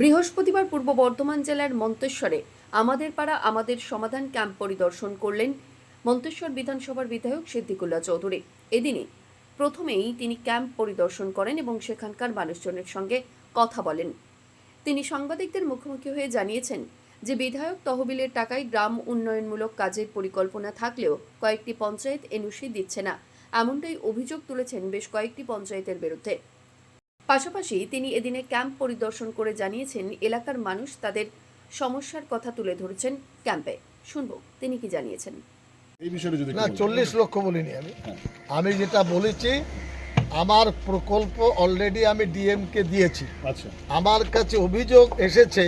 বৃহস্পতিবার পূর্ব বর্ধমান জেলার মন্তেশ্বরে আমাদের পাড়া, আমাদের সমাধান ক্যাম্প পরিদর্শন করলেন মন্তেশ্বর বিধানসভার বিধায়ক সিদ্দিকুল্লাহ চৌধুরী। এদিনে প্রথমেই তিনি ক্যাম্প পরিদর্শন করেন এবং সেখানকার মানুষজনের সঙ্গে কথা বলেন। তিনি সাংবাদিকদের মুখোমুখি হয়ে জানিয়েছেন যে, বিধায়ক তহবিলের টাকায় গ্রাম উন্নয়নমূলক কাজের পরিকল্পনা থাকলেও কয়েকটি পঞ্চায়েত এনওসি দিচ্ছে না। এমনটাই অভিযোগ তুলেছেন বেশ কয়েকটি পঞ্চায়েতের বিরুদ্ধে। পাশাপাশি তিনি এদিনে ক্যাম্প পরিদর্শন করে জানিয়েছেন এলাকার মানুষ তাদের সমস্যার কথা তুলে ধরেছেন ক্যাম্পে। শুনব তিনি কি জানিয়েছেন? এই বিষয়ে যদি না চল্লিশ লক্ষ বলিনি আমি। আমি যেটা বলেছি আমার প্রকল্প অলরেডি আমি ডিএমকে দিয়েছি। আচ্ছা। আমার কাছে অভিযোগ এসেছে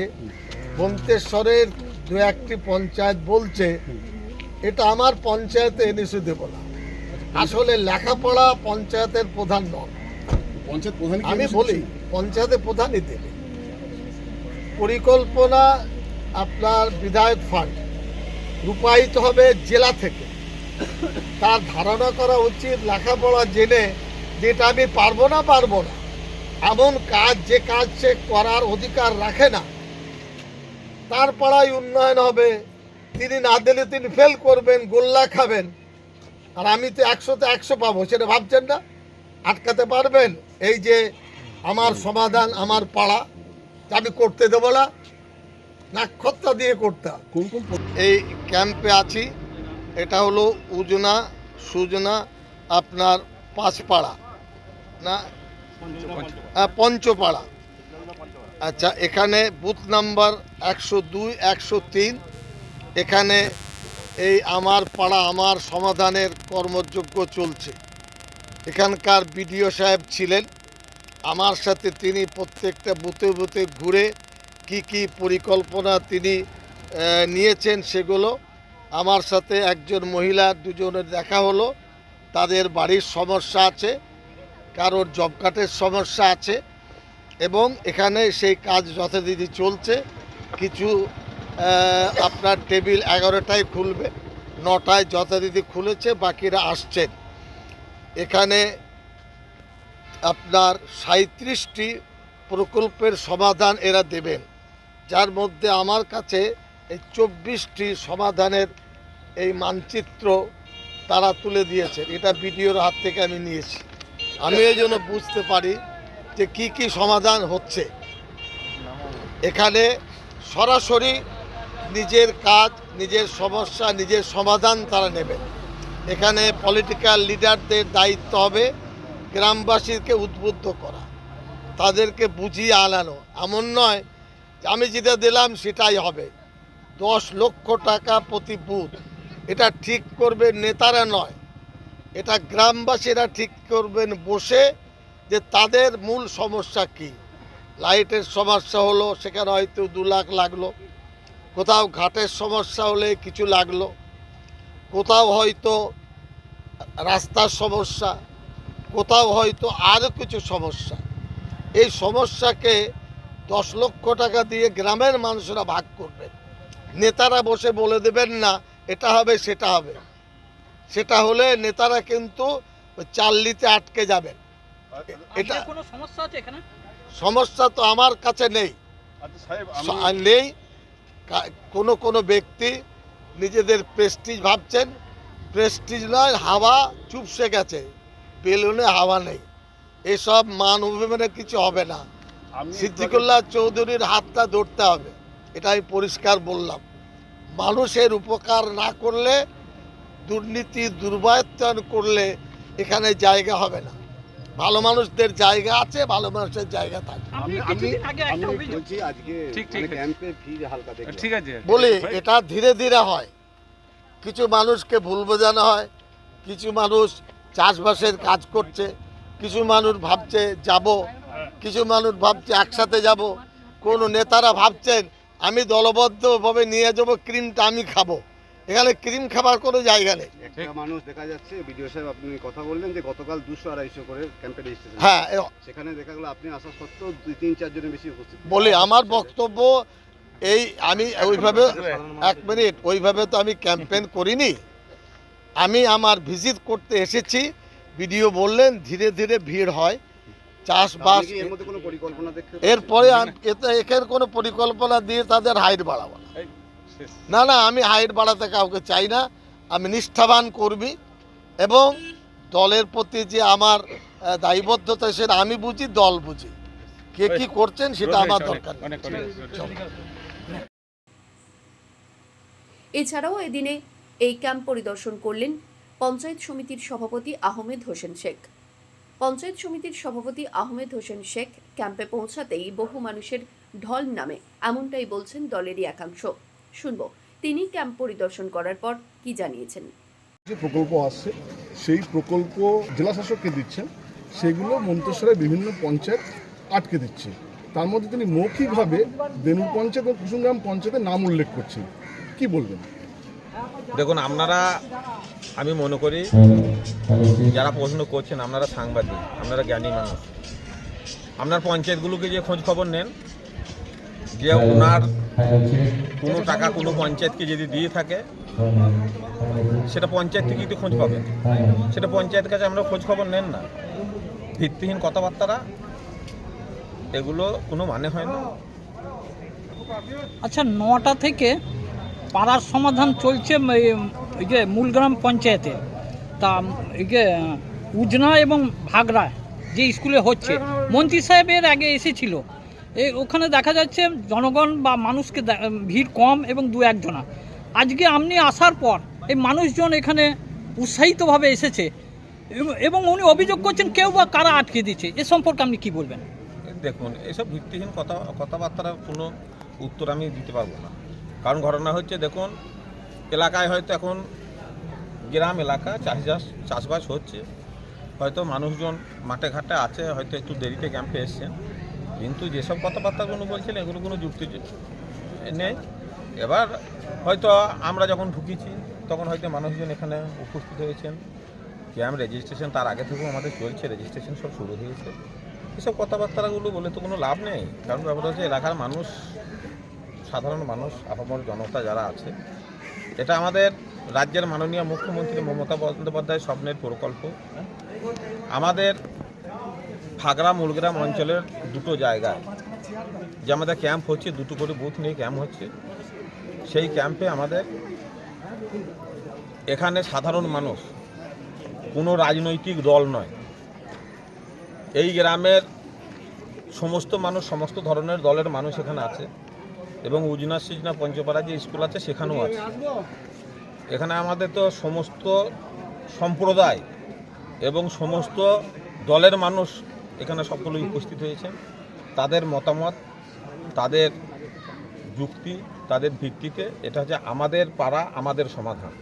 বন্তেশ্বরের দু একটি পঞ্চায়েত বলছে এটা আমার পঞ্চায়েতে এনেছে দেব না। আসলে লেখাপড়া পঞ্চায়েতের প্রধান নন। পঞ্চায়েত প্রধান আমি বলি পঞ্চায়েতের প্রধানই দেবে পরিকল্পনা আপনার বিধায়ক ফান্ড রূপায়িত হবে জেলা থেকে। তার ধারণা করা উচিত লেখাপড়া জেনে যেটা আমি পারব না পারব না এমন কাজ যে কাজ সে করার অধিকার রাখে না তার পাড়ায় উন্নয়ন হবে তিনি না দিলে তিনি ফেল করবেন গোল্লা খাবেন আর আমি তো একশোতে একশো পাবো সেটা ভাবছেন না? আটকাতে পারবেন। এই যে আমার সমাধান আমার পাড়া আমি করতে দেবো না। নাক্ষত্রা দিয়ে করতে হবে। কোন কোন এই ক্যাম্পে আছি। এটা হলো উজনা সুজনা আপনার পাঁচপাড়া। না? হ্যাঁ, পঞ্চপাড়া। আচ্ছা এখানে বুথ নাম্বার একশো দুই একশো তিন। এখানে এই আমার পাড়া আমার সমাধানের কর্মযোগ্য চলছে। এখানকার বিডিও সাহেব ছিলেন। আমার সাথে তিনি প্রত্যেকটা বুথে বুথে ঘুরে কি কি পরিকল্পনা তিনি নিয়েছেন সেগুলো। আমার সাথে একজন মহিলা, দুজনের দেখা হলো। তাদের বাড়ির সমস্যা আছে, কারোর জব কার্ডের সমস্যা আছে এবং এখানে সেই কাজ যথারীতি চলছে। কিছু আপনার টেবিল এগারোটায় খুলবে, নটায় যথারীতি খুলেছে, বাকিরা আসছেন। এখানে আপনার সাঁত্রিশটি প্রকল্পের সমাধান এরা দেবেন। যার মধ্যে আমার কাছে এই চব্বিশটি সমাধানের এই মানচিত্র তারা তুলে দিয়েছেন। এটা বিডিওর হাত থেকে আমি নিয়েছি। আমি এই জন্য বুঝতে পারি যে কি কি সমাধান হচ্ছে। এখানে সরাসরি নিজের কাজ, নিজের সমস্যা, নিজের সমাধান তারা নেবেন। এখানে পলিটিক্যাল লিডারদের দায়িত্ব হবে গ্রামবাসীকে উদ্বুদ্ধ করা, তাদেরকে বুঝিয়ে আনানো। এমন নয় আমি যেটা দিলাম সেটাই হবে। দশ লক্ষ টাকা প্রতি বুথ, এটা ঠিক করবে নেতারা নয়। এটা গ্রামবাসীরা ঠিক করবেন বসে যে তাদের মূল সমস্যা কি। লাইটের সমস্যা হলো, সেখানে হয়তো দু লাখ লাগল। কোথাও ঘাটের সমস্যা হলে কিছু লাগল। কোথাও হয়তো রাস্তার সমস্যা কোথাও হয়তো আরও কিছু সমস্যা। এই সমস্যাকে দশ লক্ষ টাকা দিয়ে গ্রামের মানুষরা ভাগ করবে। নেতারা বসে বলে দেবেন না এটা হবে সেটা হবে। সেটা হলে নেতারা কিন্তু চাল্লিতে আটকে যাবেন। এটা কোনো সমস্যা আছে এখানে? সমস্যা তো আমার কাছে নেই। আচ্ছা নেই। কোনো কোনো ব্যক্তি নিজেদের প্রেস্টিজ ভাবছেন। প্রেস্টিজ নয় হাওয়া চুপসে গেছে। বেলুনে হাওয়া নেই। এসব মান অভিমানে কিছু হবে না। সিদ্দিকুল্লাহ চৌধুরীর হাতটা ধরতে হবে। এটা আমি পরিষ্কার বললাম। মানুষের উপকার না করলে দুর্নীতি দুর্বায়ত্তন করলে এখানে জায়গা হবে না। ভালো মানুষদের জায়গা আছে ভালো মানুষের জায়গা থাকে। মানে বলি এটা ধীরে ধীরে হয়। কিছু মানুষকে ভুল বোঝানো হয় কিছু মানুষ চাষবাসের কাজ করছে কিছু মানুষ ভাবছে যাব কিছু মানুষ ভাবছে একসাথে যাব। কোন নেতারা ভাবছেন আমি দলবদ্ধভাবে নিয়ে যাব ক্রিমটা আমি খাব। এখানে ক্রিম খাবার কোনো জায়গা নেই। একটা মানুষ দেখা যাচ্ছে বিডিও সাহেব আপনি কথা বললেন যে গতকাল দুশো আড়াইশো করে ক্যাম্পে রেজিস্ট্রেশন। হ্যাঁ সেখানে দেখা গেলো আপনি আসা সত্ত্বেও দুই তিন চারজনের বেশি উপস্থিত। বলি আমার বক্তব্য এই আমি ওইভাবে এক মিনিট ওইভাবে তো আমি ক্যাম্পেন করিনি। আমি আমার ভিজিট করতে এসেছি ভিডিও বললেন ধীরে ধীরে ভিড় হয় চাষবাস আপনি কি এর মধ্যে কোনো পরিকল্পনা দেখতে এরপরে এতে একের কোনো পরিকল্পনা দিয়ে তাদের হাইট বাড়াবো না। না না আমি হাইট বাড়াতে কাউকে চাই না। আমি নিষ্ঠাবান কর্মী এবং দলের প্রতি যে আমার দায়বদ্ধতা সেটা আমি বুঝি দল বুঝি। কে কি করছেন সেটা আমার দরকার এছাড়াও এদিনে এই ক্যাম্প পরিদর্শন করলেন পঞ্চায়েত সমিতির সভাপতি আহমেদ হোসেন শেখ। পঞ্চায়েত সমিতির সভাপতি আহমেদ হোসেন শেখ ক্যাম্পে পৌঁছাতেই বহু মানুষের ঢল নামে এমনটাই বলছেন দলেরই একাংশ। শুনব। তিনি ক্যাম্প পরিদর্শন করার পর কি জানিয়েছেন? যে প্রকল্প আসছে সেই প্রকল্প জেলা শাসককে দিচ্ছেন। সেগুলো মন্তেশ্বরের বিভিন্ন পঞ্চায়েত আটকে দিচ্ছে। তার মধ্যে তিনি মৌখিকভাবে বেনু পঞ্চায়েত ও কুসুমগ্রাম পঞ্চায়েতের নাম উল্লেখ করছেন। কি বলবেন? দেখুন আপনারা আমি মনে করি যারা প্রশ্ন করছেন আপনারা সাংবাদিক আপনারা জ্ঞানী মানুষ। আপনার পঞ্চায়েতগুলোকে যে খোঁজ খবর নেন যে ওনার কোনো টাকা, কোনো পঞ্চায়েতকে যদি দিয়ে থাকে, সেটা পঞ্চায়েত থেকে যদি খোঁজ পাবেন সেটা পঞ্চায়েতের কাছে আমরা খোঁজ খবর নেন না। ভিত্তিহীন কথাবার্তারা, এগুলো কোনো মানে হয় না। আচ্ছা নটা থেকে পাড়ার সমাধান চলছে এই যে মূলগ্রাম পঞ্চায়েতে। তা, এই যে, উজনা এবং ভাগড়া যে স্কুলে হচ্ছে, মন্ত্রী সাহেবের আগে এসেছিল। এ ওখানে দেখা যাচ্ছে জনগণ বা মানুষকে ভিড় কম এবং দু একজনা। আজকে আপনি আসার পর এই মানুষজন এখানে উৎসাহিতভাবে এসেছে এবং উনি অভিযোগ করছেন কেউ বা কারা আটকে দিচ্ছে এ সম্পর্কে আপনি কি বলবেন? দেখুন, এসব ভিত্তিহীন কথা, কথাবার্তার কোনো উত্তর আমি দিতে পারব না। কারণ ঘটনা হচ্ছে, দেখুন, এলাকায় হয়তো এখন গ্রাম, এলাকা, চাষবাস চাষবাস হচ্ছে। হয়তো মানুষজন মাঠে ঘাটে আছে, হয়তো একটু দেরিতে ক্যাম্পে এসছেন। কিন্তু যেসব কথাবার্তাগুলো বলছেন, এগুলো কোনো যুক্তি নেই। এবার হয়তো আমরা যখন ঢুকেছি, তখন হয়তো মানুষজন এখানে উপস্থিত হয়েছেন। ক্যাম্প রেজিস্ট্রেশন তার আগে থেকেও আমাদের চলছে, রেজিস্ট্রেশন সব শুরু হয়েছে। এসব কথাবার্তাগুলো বলে তো কোনো লাভ নেই। কারণ ব্যাপারটা হচ্ছে এলাকার মানুষ, সাধারণ মানুষ, আপামর জনতা যারা আছে, এটা আমাদের রাজ্যের মাননীয় মুখ্যমন্ত্রী মমতা বন্দ্যোপাধ্যায় স্বপ্নের প্রকল্প। আমাদের ফাগড়া মুলগ্রাম অঞ্চলের দুটো জায়গায় যে আমাদের ক্যাম্প হচ্ছে, দুটো করে বুথ নিয়ে ক্যাম্প হচ্ছে। সেই ক্যাম্পে আমাদের এখানে সাধারণ মানুষ, কোনো রাজনৈতিক দল নয়। এই গ্রামের সমস্ত মানুষ, সমস্ত ধরনের দলের মানুষ এখানে আছে এবং উজনা সিজনা পঞ্চপাড়া যে স্কুল আছে, সেখানেও আছে। এখানে আমাদের তো সমস্ত সম্প্রদায় এবং সমস্ত দলের মানুষ এখানে সকলেই উপস্থিত হয়েছেন তাদের মতামত, তাদের যুক্তি, তাদের ভিত্তিতে এটা হচ্ছে আমাদের পাড়া, আমাদের সমাধান।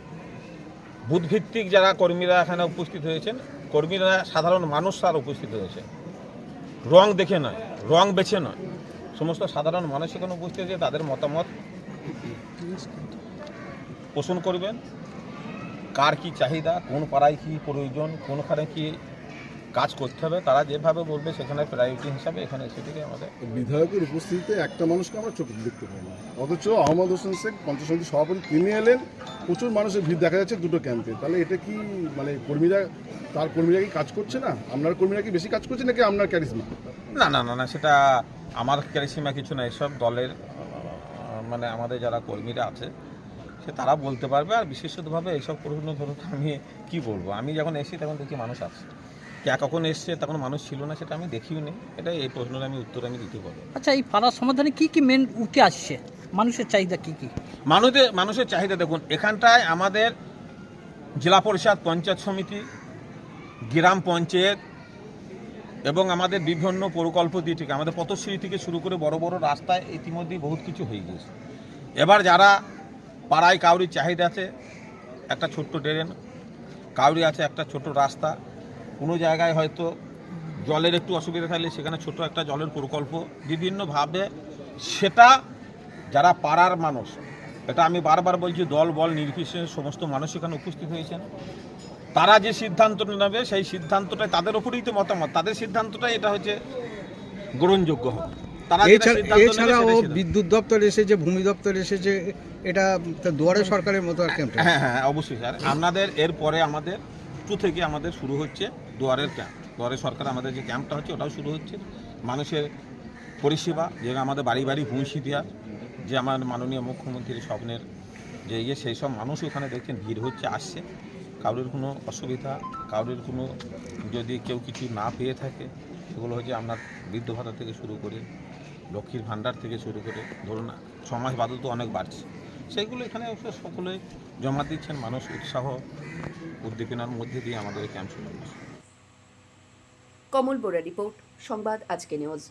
বুথভিত্তিক যারা কর্মীরা এখানে উপস্থিত হয়েছেন, কর্মীরা সাধারণ মানুষ তার উপস্থিত হয়েছে। রং দেখে নয়, রং বেছে নয়। সমস্ত সাধারণ মানুষ এখানে উপস্থিত হয়েছে, তাদের মতামত পোষণ করবেন। কার কি চাহিদা, কোন পাড়ায় কি প্রয়োজন, কোনখানে কি কাজ করতে হবে তারা যেভাবে বলবে সেখানে প্রায়োরিটি হিসাবে এখানে সেটিকে আমাদের বিধায়কের উপস্থিতিতে একটা মানুষকে আমরা চোখে দেখতে পাই না। অথচ আহমদ হোসেন শেখ পঞ্চায়েত সমিতির সভাপতি তিনি এলেন প্রচুর মানুষের ভিড় দেখা যাচ্ছে দুটো ক্যাম্পে তাহলে এটা কি মানে কর্মীরা তার কর্মীরা কি কাজ করছে না? আপনার কর্মীরা কি বেশি কাজ করছে নাকি আপনার ক্যারিজমা না না না না সেটা আমার ক্যারিসিমা কিছু না এসব দলের মানে আমাদের যারা কর্মীরা আছে সে তারা বলতে পারবে। আর বিশেষতভাবে এইসব প্রশ্ন ধরুন আমি কি বলব? আমি যখন এসি তখন দেখি মানুষ আছে। কে কখন এসছে তখন মানুষ ছিল না সেটা আমি দেখিও নি। এটা এই প্রশ্নের আমি উত্তর আমি দিতে পারব। আচ্ছা এই পাড়ার সমাধানে কি কি মেন উঠে আসছে? মানুষের চাহিদা কি কি? মানুষের মানুষের চাহিদা দেখুন এখানটায় আমাদের জেলা পরিষদ পঞ্চায়েত সমিতি গ্রাম পঞ্চায়েত এবং আমাদের বিভিন্ন প্রকল্প দিয়ে থেকে আমাদের পথশ্রী থেকে শুরু করে বড় বড় রাস্তায় ইতিমধ্যেই বহুত কিছু হয়ে গেছে এবার যারা পাড়ায় কাউরির চাহিদা আছে একটা ছোট্ট ড্রেন কাউরি আছে একটা ছোট রাস্তা কোনো জায়গায় হয়তো জলের একটু অসুবিধা থাকলে সেখানে ছোট একটা জলের প্রকল্প। বিভিন্নভাবে সেটা যারা পাড়ার মানুষ এটা আমি বারবার বলছি দল বল নির্বিশেষে সমস্ত মানুষ এখানে উপস্থিত হয়েছেন। তারা যে সিদ্ধান্ত নেবে সেই সিদ্ধান্তটাই তাদের উপরেই তো মতামত। তাদের সিদ্ধান্তটাই এটা হচ্ছে গ্রহণযোগ্য হবে এছাড়াও বিদ্যুৎ দপ্তর এসেছে ভূমি দপ্তর এসেছে এটা দুয়ারে সরকারের মতো আর হ্যাঁ হ্যাঁ অবশ্যই। স্যার আপনাদের এরপরে আমাদের টু থেকে আমাদের শুরু হচ্ছে। দুয়ারের ক্যাম্প, দুয়ারে সরকার আমাদের যে ক্যাম্পটা হচ্ছে ওটাও শুরু হচ্ছে। মানুষের পরিষেবা, যে আমাদের বাড়ি বাড়ি ভূঁইসি দেওয়ার যে আমার মাননীয় মুখ্যমন্ত্রীর স্বপ্নের যে ইয়ে সেই সব মানুষ ওখানে দেখছেন, ভিড় হচ্ছে, আসছে। কারোর কোনো অসুবিধা কারোর কোনো যদি কেউ কিছু না পেয়ে থাকে, সেগুলো হচ্ছে আপনার বৃদ্ধ ভাতা থেকে শুরু করে, লক্ষ্মীর ভাণ্ডার থেকে শুরু করে, ধরুন সমাজ বাদল তো অনেক বাড়ছে। সেইগুলো এখানে সকলে জমা দিচ্ছেন, মানুষ উৎসাহ উদ্দীপনার মধ্যে দিয়ে আমাদের ক্যাম্প শুরু হয়েছে। কমল বোরা রিপোর্ট সংবাদ আজকে নিউজ।